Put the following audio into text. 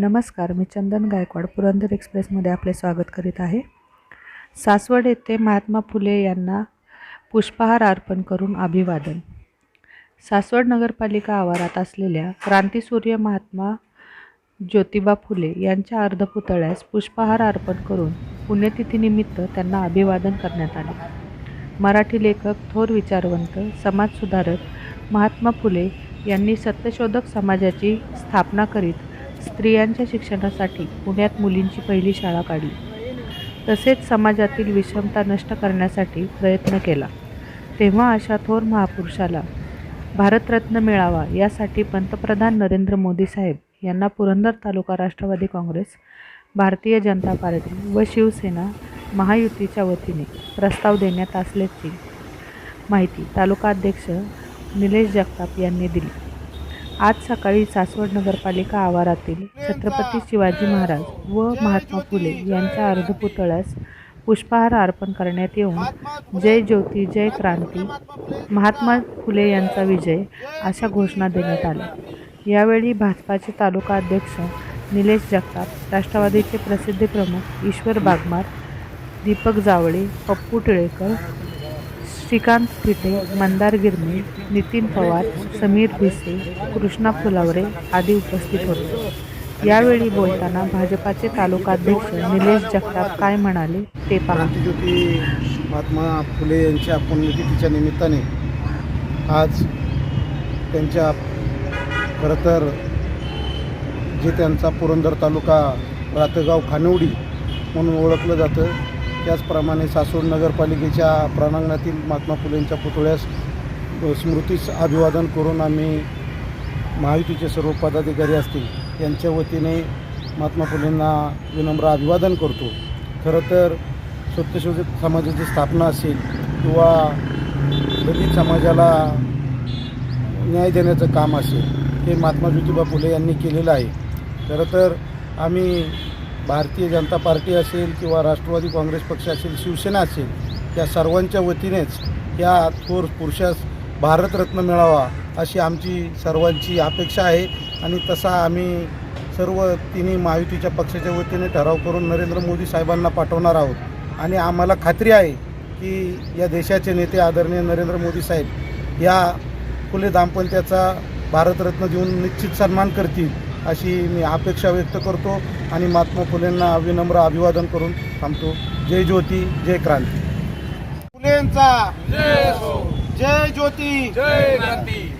नमस्कार मी चंदन गायकवाड पुरंदर एक्सप्रेसमध्ये आपले स्वागत करीत आहे. सासवड येथे महात्मा फुले यांना पुष्पहार अर्पण करून अभिवादन. सासवड नगरपालिका आवारात असलेल्या क्रांतीसूर्य महात्मा ज्योतिबा फुले यांच्या अर्धपुतळ्यास पुष्पहार अर्पण करून पुण्यतिथीनिमित्त त्यांना अभिवादन करण्यात आले. मराठी लेखक थोर विचारवंत समाजसुधारक महात्मा फुले यांनी सत्यशोधक समाजाची स्थापना करीत स्त्रियांच्या शिक्षणासाठी पुण्यात मुलींची पहिली शाळा काढली. तसेच समाजातील विषमता नष्ट करण्यासाठी प्रयत्न केला. तेव्हा अशा थोर महापुरुषाला भारतरत्न मिळावा यासाठी पंतप्रधान नरेंद्र मोदी साहेब यांना पुरंदर तालुका राष्ट्रवादी काँग्रेस भारतीय जनता पार्टी व शिवसेना महायुतीच्या वतीने प्रस्ताव देण्यात असल्याची माहिती तालुका अध्यक्ष निलेश जगताप यांनी दिली. आज सकाळी सासवड नगरपालिका आवारातील छत्रपती शिवाजी महाराज व महात्मा फुले यांच्या अर्धपुतळ्यास पुष्पहार अर्पण करण्यात येऊन जय ज्योती जय क्रांती महात्मा फुले यांचा विजय अशा घोषणा देण्यात आल्या. यावेळी भाजपाचे तालुका अध्यक्ष निलेश जगताप राष्ट्रवादीचे प्रसिद्ध प्रमुख ईश्वर बागमार दीपक जावळे पप्पू टिळेकर श्रीकांत फिटे मंदार गिरमे नितीन पवार समीर भिसे कृष्णा फुलावरे आदी उपस्थित होते. यावेळी बोलताना भाजपाचे तालुकाध्यक्ष निलेश जगताप काय म्हणाले ते पहा. महात्मा फुले यांच्या पुण्यतिथीच्या निमित्ताने आज त्यांच्या खरं तर जे त्यांचा पुरंदर तालुका रातगाव खानवडी म्हणून ओळखलं जातं त्याचप्रमाणे सासवड नगरपालिकेच्या प्रांगणातील महात्मा फुलेंच्या पुतळ्यास स्मृतीस अभिवादन करून आम्ही महायुतीचे सर्व पदाधिकारी असतील यांच्या वतीने महात्मा फुलेंना विनम्र अभिवादन करतो. खरं तर सत्यशोधक समाजाची स्थापना असेल किंवा दलित समाजाला न्याय देण्याचं काम असेल हे महात्मा ज्योतिबा फुले यांनी केलेलं आहे. खरं तर आम्ही भारतीय जनता पार्टी असेल किंवा राष्ट्रवादी काँग्रेस पक्ष असेल शिवसेना असेल या सर्वांच्या वतीनेच या थोर पुरुषास भारतरत्न मिळावा अशी आमची सर्वांची अपेक्षा आहे. आणि तसा आम्ही सर्व तिन्ही महायुतीच्या पक्षाच्या वतीने ठराव करून नरेंद्र मोदी साहेबांना पाठवणार आहोत. आणि आम्हाला खात्री आहे की या देशाचे नेते आदरणीय नरेंद्र मोदी साहेब या फुले दाम्पत्याचा भारतरत्न देऊन निश्चित सन्मान करतील. अशी मी अपेक्षा व्यक्त करतो आणि महात्मा फुलेंना विनम्र अभिवादन करून थांबतो. जय ज्योती जय क्रांती. फुलेंचा. जय ज्योती. जय क्रांती.